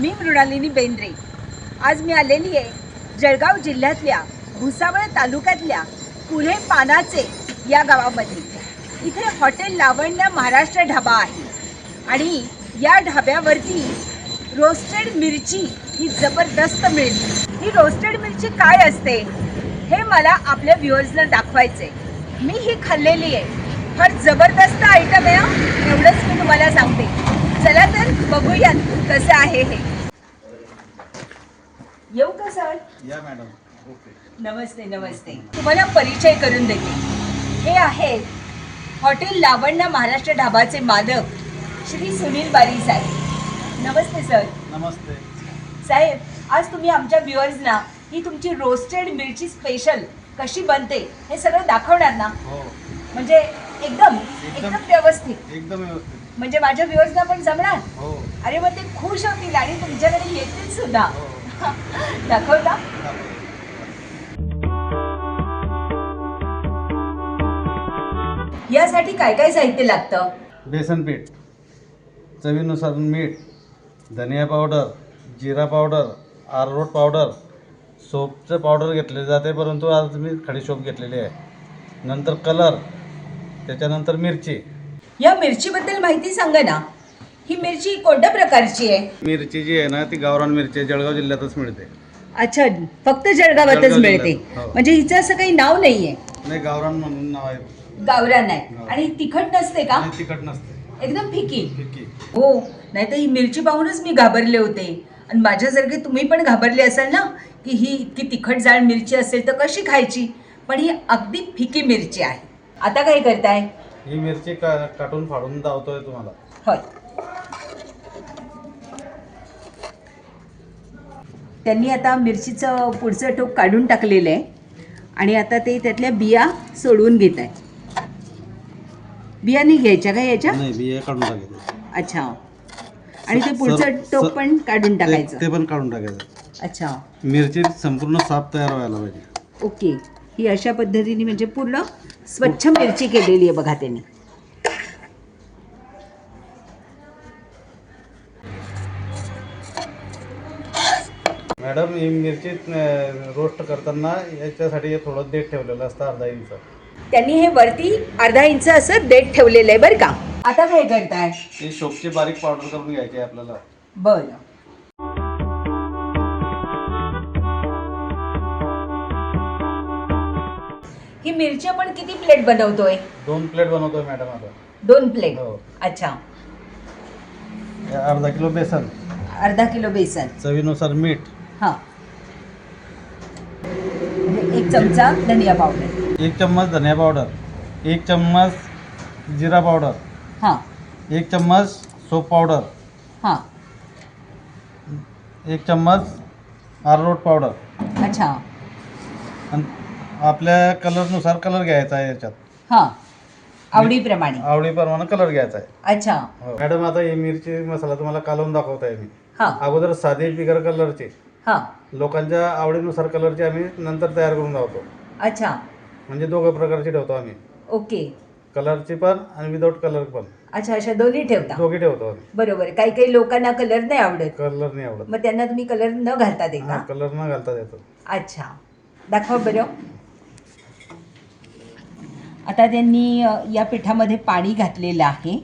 मी मृणालिनी बेंद्रे. आज मी आलेली आहे जळगाव जिल्ह्यातल्या भुसावळ तालुक्यातल्या पुढे पानाचे या गावामध्ये. इथे हॉटेल लावण्य महाराष्ट्र ढाबा आहे. आणि या ढाब्यावरती रोस्टेड मिरची ही जबरदस्त मिळते. ही रोस्टेड मिरची काय असते? हे मला आपल्या व्ह्युअर्सला दाखवायचे मी ही खाल्लेली आहे. फार जबरदस्त आयटम आहे एवढंच मी तुम्हाला सांगते. चला तर बघूयात कसं आहे हे. येऊ का सर? या मॅडम. ओके. नमस्ते नमस्ते. तुम्हाला परिचय करून देते. हे आहेत हॉटेल लावण्य महाराष्ट्र ढाबाचे मालक श्री सुनील बारी साहेब. नमस्ते सर. नमस्ते. साहेब आज तुम्ही आमच्या व्ह्युअर्सना ही तुमची रोस्टेड मिरची स्पेशल कशी बनते हे सगळं दाखवणार ना? हो. म्हणजे एकदम एकदम व्यवस्थित. एकदम व्यवस्थित. म्हणजे माझ्या व्ह्युअर्सना पण जमणार? हो. अरे मग ते खुश होतील आणि तुमच्याकडे येतील सुद्धा. हो. दाखवता? यासाठी काय काय साहित्य लागतं? बेसन पीठ चवीनुसार मीठ धनिया पावडर जिरा पावडर आररोट पावडर सोपचं पावडर घेतले जाते परंतु आज मी खडी सोप घेतलेली आहे. नंतर कलर त्याच्यानंतर मिरची. या मिरचीबद्दल माहिती सांगा ना. ही मिरची कोणत्या प्रकारची आहे? मिरची जी आहे ना ती गावरान मिरची आहे जळगाव जिल्ह्यातच मिळते. अच्छा फक्त जळगावातच जळगाव मिळते. जिल्ह्यात, हो. म्हणजे हिचं असं काही नाव नाहीये? नाही गावरान म्हणून नाव आहे. गावरान आहे. हो. आणि तिखट नसते का? आणि तिखट नसते. एकदम फिकी. फिक्की हो नाही तर ही मिरची पाहूनच मी घाबरले होते. आणि माझ्यासारखे तुम्ही पण घाबरले असाल ना की ही इतकी तिखट जाळ मिरची असेल तर कशी खायची? पण ही अगदी फिकी मिरची आहे. आता काय करताय? ही मिरची का काटून फाडून दावतोय तुम्हाला. होय. त्यांनी आता मिरचीचं पुढचं टोक काढून टाकलेलं आहे. आणि आता ते त्यातल्या बिया सोडवून घेत आहे बिया नाही घ्यायच्या का याच्या? नाही बिया काढून टाकायचे अच्छा. आणि ते पुढचं टोक पण काढून टाकायचं. ते पण काढून टाकायचं. अच्छा. मिरची संपूर्ण साफ तयार व्हायला पाहिजे. ओके. ही अशा पद्धतीने म्हणजे पूर्ण स्वच्छ मिरची केलेली आहे बघा त्यांनी. मॅडम ही मिरची रोस्ट करताना याच्यासाठी थोडं देठ ठेवलेलं असतं अर्धा इंच. त्यांनी हे वरती अर्धा इंच असं देठ ठेवलेलं आहे बरं का. आता काय करताय? ही शोपची बारीक पावडर करून घ्यायची आहे आपल्याला. बरं. ही मिरची आपण किती प्लेट बनवतोय? दोन प्लेट बनवतोय मॅडम आता. दोन प्लेट? हो. अच्छा. हे अर्धा किलो बेसन. अर्धा किलो बेसन. चवीनुसार मीठ. हां. एक चमचा धनिया पावडर एक चम्मच धनिया पावडर एक चम्मच जिरा पावडर हां. एक चम्मच सोप पावडर हां. एक चम्मच अरारोट पावडर अच्छा. आणि आपल्या कलरनुसार कलर घ्यायचा आहे याच्यात. हां. आवडीप्रमाणे. आवडीप्रमाणे कलर घ्यायचा आहे. अच्छा. हो. मॅडम आता ही मिरची मसाला तुम्हाला कालवून दाखवत आहे मी. हां. अगोदर साधी बिगर कलरची हां. लोकांच्या आवडीनुसार कलरची आम्ही नंतर तयार करून लावतो. अच्छा. म्हणजे दोघं प्रकारची ठेवतो आम्ही. ओके. कलरची पण आणि विदाऊट कलर पण. अच्छा अशा दोन्ही ठेवता? दोघी ठेवतो आम्ही. बरोबर. काही काही लोकांना कलर नाही आवडत. कलर नाही आवडत. मग त्यांना तुम्ही कलर न घालता दे हा का कलर न घालता येतो अच्छा. दाखवा बरं. आता त्यांनी अ, या पिठामध्ये पाणी घातलेलं आहे.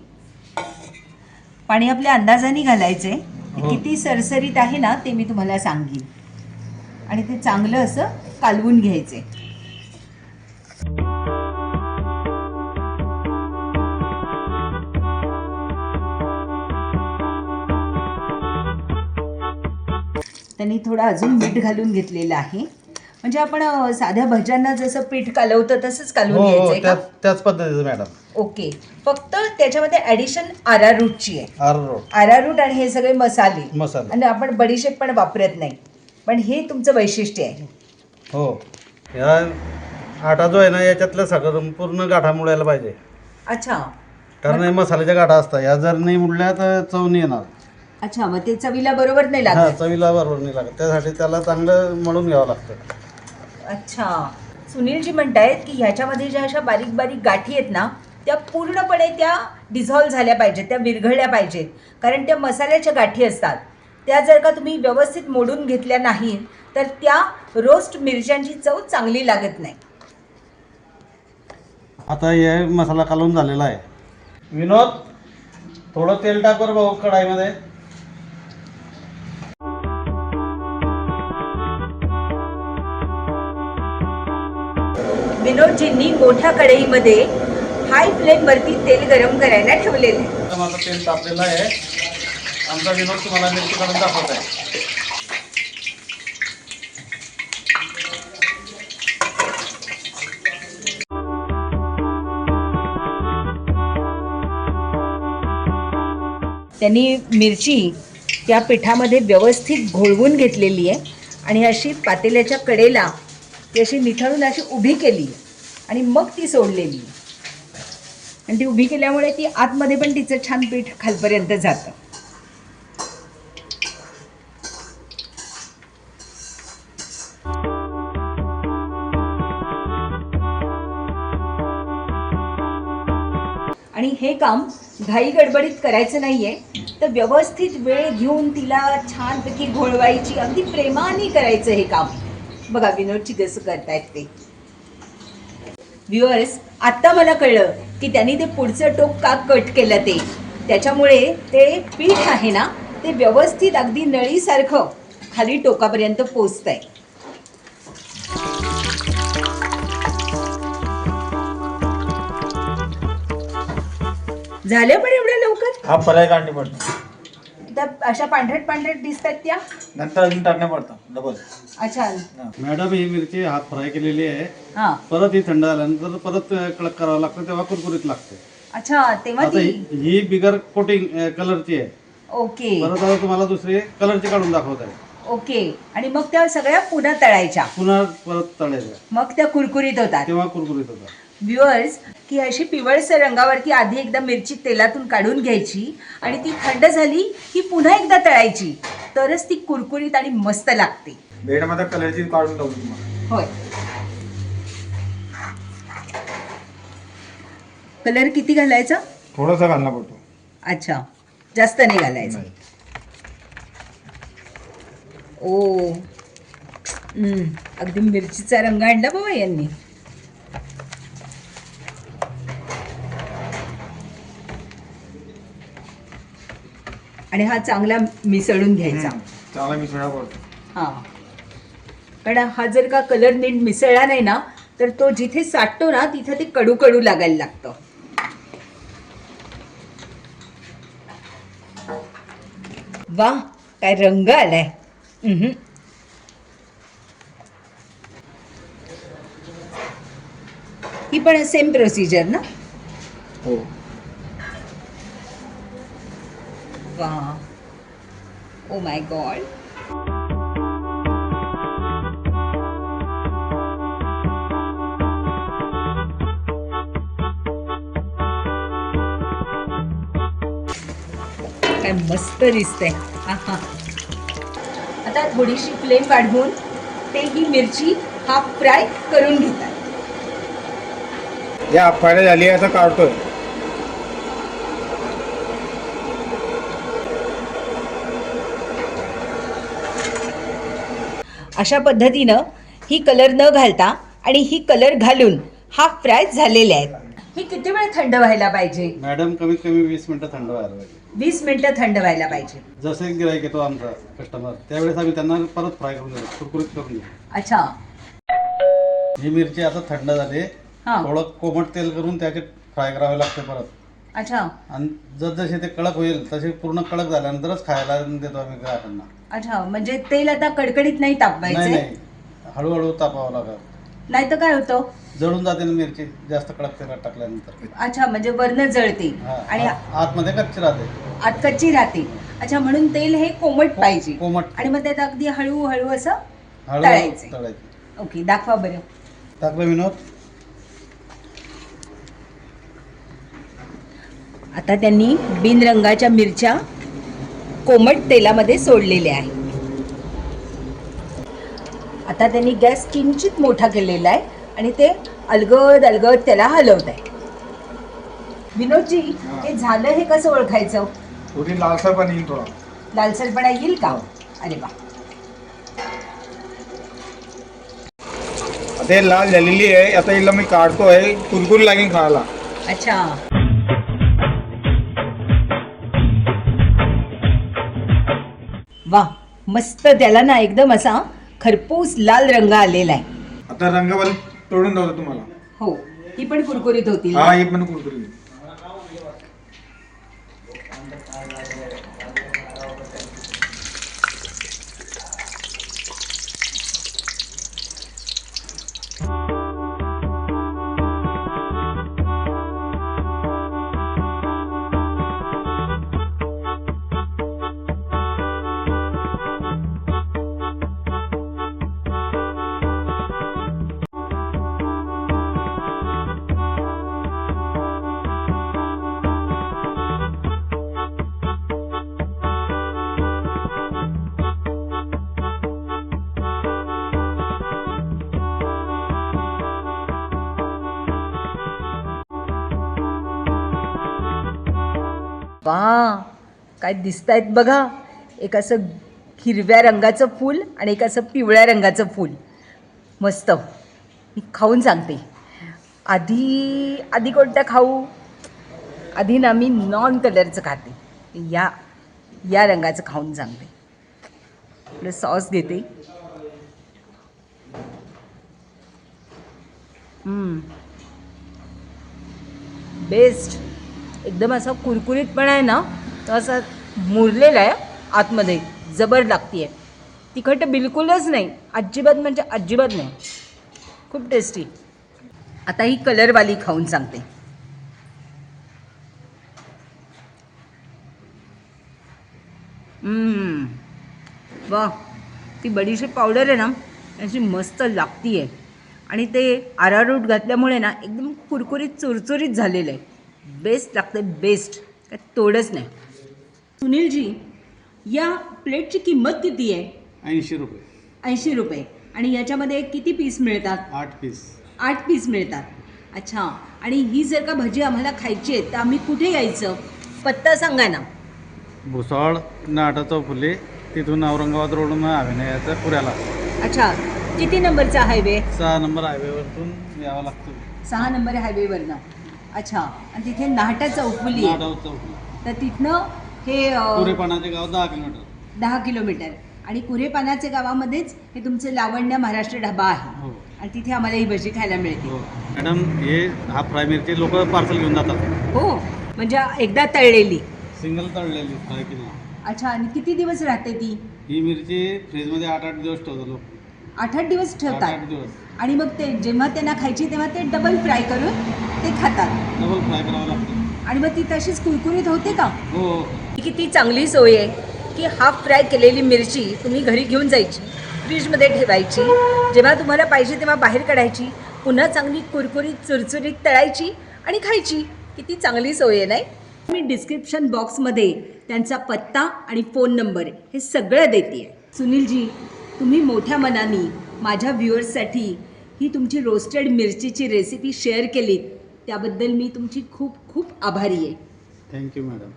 पाणी आपल्या अंदाजाने घालायचे. किती सरसरीत आहे ना ते मी तुम्हाला सांगेन. आणि ते चांगलं असं कालवून घ्यायचे त्यांनी थोडं अजून मीठ घालून घेतलेलं आहे. म्हणजे आपण साध्या भज्यांना जसं पीठ कालवतं तसंच कालवून हो हो त्याच त्याच पद्धतीचं मॅडम. ओके. फक्त त्याच्यामध्ये ॲडिशन आरारूटची आहे. आरारूट. आणि हे सगळे मसाले. मसाला. आणि आपण बडीशेप पण वापरत नाही. पण हे तुमचं वैशिष्ट्य आहे. हो. ह्या आटा जो आहे ना याच्यातलं सगळं पूर्ण गाठा मुळायला पाहिजे. अच्छा. कारण हे मसाल्याच्या गाठा असतात. या जर नाही मुडल्या तर चव नाही येणार. अच्छा मग ते चवीला बरोबर नाही हा लागत चवीला बरोबर नाही लागत. त्यासाठी त्याला चांगलं मळून घ्यावं लागतं. अच्छा. सुनीलजी म्हणतायत की ह्याच्यामध्ये ज्या अशा बारीक बारीक गाठी आहेत ना त्या पूर्णपणे त्या डिझॉल्व्ह झाल्या पाहिजेत त्या विरघळल्या पाहिजेत. कारण त्या मसाल्याच्या गाठी असतात. त्या जर का तुम्ही व्यवस्थित मोडून घेतल्या नाही तर त्या रोस्ट मिरच्यांची चव चांगली लागत नाही. आता हे मसाला कालवून झालेला आहे. विनोद थोडं तेल टाक बरं भाऊ कढाईमध्ये. विनोदजींनी मोठ्या कढईमध्ये हाय फ्लेमवरती तेल गरम करायला ठेवलेलं आहे. माझं तेल तापलेलं आहे. आमचा विनोद तुम्हाला मिरची काढून दाखवत आहे. त्यांनी मिरची त्या पिठामध्ये व्यवस्थित घोळवून घेतलेली आहे आणि अशी पातेल्याच्या कडेला ती अशी निथळून अशी उभी केली आणि मग ती सोडलेली आणि ती उभी केल्यामुळे ती आतमध्ये पण तिचं छान पीठ खालपर्यंत जातं. आणि हे काम घाई गडबडीत करायचं नाहीये तर व्यवस्थित वेळ घेऊन तिला छानपैकी घोळवायची अगदी प्रेमाने करायचं हे काम. बघा विनोदची कसं करतायत ते. व्ह्युअर्स आत्ता मला कळलं की त्यांनी ते पुढचं टोक का कट केलं ते? त्याच्यामुळे ते पीठ आहे ना ते व्यवस्थित अगदी नळीसारखं खाली टोकापर्यंत पोचत आहे झालं पण एवढ्या लवकर? हा फ्राय काढणे पडतो त्या अशा पांढरट पांढरट दिसतात त्या? नंतर अजून टाकणे पडतं डबल अच्छा. मॅडम ही मिरची हात फ्राय केलेली आहे. हा. परत ही थंड झाल्यानंतर परत कडक करावं लागतं तेव्हा कुरकुरीत लागते. अच्छा तेव्हा आता ती ही ही बिगर कोटिंग कलरची आहे. ओके. परत आता तुम्हाला दुसरी कलरची काढून दाखवत आहे. ओके. आणि मग त्या सगळ्या पुन्हा तळायच्या? पुन्हा परत तळायचं मग त्या कुरकुरीत होतात. तेव्हा कुरकुरीत होता व्ह्युअर्स की अशी पिवळसर रंगावरती आधी एकदा मिरची तेलातून काढून घ्यायची आणि ती थंड झाली की पुन्हा एकदा तळायची. तरच ती कुरकुरीत आणि मस्त लागते. कलरची काढून टाकू तुम्हाला. होय. कलर किती घालायचा? थोडासा घालणं पडतो अच्छा जास्त नाही घालायचं. नाही. ओ हम्म, अगदी मिरचीचा रंग आणला बाबा यांनी. आणि हा चांगला मिसळून घ्यायचा. चांगला मिसळा पडतो. हा. कारण हा जर का कलर नीट मिसळला नाही ना तर तो जिथे साठतो ना तिथे ते कडू कडू लागायला लागतं. वा काय रंग आलाय. ही पण सेम प्रोसिजर ना? हो. वा ओ माय गॉड काय मस्त दिसतंय. आता थोडीशी फ्लेम वाढवून ते ही मिरची हाफ फ्राय करून घेतात. या फ्राय झाली आता काढतोय. अशा पद्धतीनं ही कलर न घालता आणि ही कलर घालून हाफ फ्राय झालेले आहेत. ही किती वेळ थंड व्हायला पाहिजे? मॅडम कमीत कमी वीस मिनिटं थंड व्हायला पाहिजे. वीस मिनिटं थंड व्हायला पाहिजे. जसे गिराईक येतो आमचा कस्टमर त्यावेळेस आम्ही त्यांना परत फ्राय करून देतो कुरकुरीत करून देतो. अच्छा. ही मिरची आता थंड झाली हा. थोडं कोमट तेल करून त्याचे फ्राय करावे लागते परत. अच्छा. आणि जसजसे ते कडक होईल तसे पूर्ण कडक झाल्यानंतरच खायला देतो आम्ही ग्राहकांना. अच्छा म्हणजे तेल आता कडकडीत नाही नाही तापवायचे? नाही हळूहळू तापावं लागत नाही तर काय होतं? जळून जाते ना मिरची जास्त कडक तेलात टाकल्यानंतर. अच्छा म्हणजे वर्ण जळते. हा, आणि आत- आतमध्ये कच्ची राहते. आत कच्ची राहते. अच्छा म्हणून तेल हे कोमट पाहिजे. कोमट. आणि मग त्यात अगदी हळूहळू असं हळू तळायचे. तळायची. ओके दाखवा बरं. टाकलं विनोद. आता त्यांनी बिनरंगाच्या मिरच्या कोमट तेलामध्ये सोडलेल्या आहे. आता त्यांनी गॅस किंचित मोठा केलेला आहे आणि ते अलगद अलगद त्याला हलवत आहे. विनोदजी हे झालं हे कसं ओळखायचं? थोडी लालसर पण येईल थोडा. लालसरपणा येईल का अरे वा. हे लाल झालेली आहे. आता हिला मी काढतोय. कुरकुरी लागेल खायला. अच्छा. वा मस्त त्याला ना एकदम असा खरपूस लाल रंग आलेला आहे. आता रंगावाली तोडून दाखवतो तुम्हाला. हो ही पण कुरकुरीत होती हा हे पण कुरकुरी वा काय दिसत आहेत बघा. एक असं हिरव्या रंगाचं फूल आणि एक असं पिवळ्या रंगाचं फूल. मस्त. मी खाऊन सांगते. आधी आधी कोणत्या खाऊ? आधी ना मी नॉन कलरचं खाते. या या रंगाचं खाऊन सांगते. आपलं सॉस घेते बेस्ट. एकदम असा कुरकुरीतपणा आहे ना तो असा मुरलेला आहे आतमध्ये. जबर लागती आहे तिखट बिलकुलच नाही. अजिबात म्हणजे अजिबात नाही. खूप टेस्टी आता ही कलरवाली खाऊन सांगते. वा ती बडीशी पावडर आहे ना अशी मस्त लागती आहे आणि ते आरारूट घातल्यामुळे ना एकदम कुरकुरीत चुरचुरीत झालेलं आहे. बेस्ट लागते बेस्ट काय तोडच नाही. सुनीलजी या प्लेटची किंमत किती आहे? ऐंशी रुपये. ऐंशी रुपये. आणि याच्यामध्ये किती पीस मिळतात? आठ पीस आठ पीस मिळतात. अच्छा. आणि ही जर का भजी आम्हाला खायची आहे तर आम्ही कुठे यायचं? पत्ता सांगा ना. भुसावळ नाटा चौफुले तिथून औरंगाबाद रोडून अभिनयाचं पुऱ्याला अच्छा. किती नंबरचा हायवे सहा नंबर हायवेवरतून यावं लागतं. सहा नंबर हायवेवरनं अच्छा आणि तिथे नाहटा चौफुली आहे. नाटा चौफुली तर तिथनं हे अ, पुरेपणाचे गाव दहा किलोमीटर. दहा किलोमीटर. आणि कुरेपानाचे गावामध्येच हे तुमचं लावण्य महाराष्ट्र ढाबा आहे. हो. आणि तिथे आम्हाला ही भजी खायला मिळते. हो. मॅडम हे हा फ्राय मिरची लोक पार्सल घेऊन जातात. हो. म्हणजे एकदा तळलेली. सिंगल तळलेली फ्राय केली अच्छा आणि किती दिवस राहते ती? ही मिरची फ्रीजमध्ये आठ आठ दिवस ठेवतात लोक. आठ आठ दिवस ठेवतात. दिवस. आणि मग ते जेव्हा त्यांना खायची तेव्हा ते डबल फ्राय करून ते खातात. डबल फ्राय करावं लागतं. आणि मग ती तशीच कुरकुरीत होते का? हो. किती चांगली सोय आहे की हाफ फ्राय केलेली मिरची तुम्ही घरी घेऊन जायची फ्रीजमध्ये ठेवायची. जेव्हा तुम्हाला पाहिजे तेव्हा बाहेर काढायची पुन्हा चांगली कुरकुरीत चुरचुरीत तळायची आणि खायची. किती चांगली सोय आहे नाही? मी डिस्क्रिप्शन बॉक्समध्ये त्यांचा पत्ता आणि फोन नंबर हे सगळं देते सुनीलजी तुम्ही मोठ्या मनाने माझ्या व्ह्युअर्ससाठी ही तुमची रोस्टेड मिरचीची रेसिपी शेअर केलीत. त्याबद्दल मी तुमची खूप खूप आभारी आहे. Thank you madam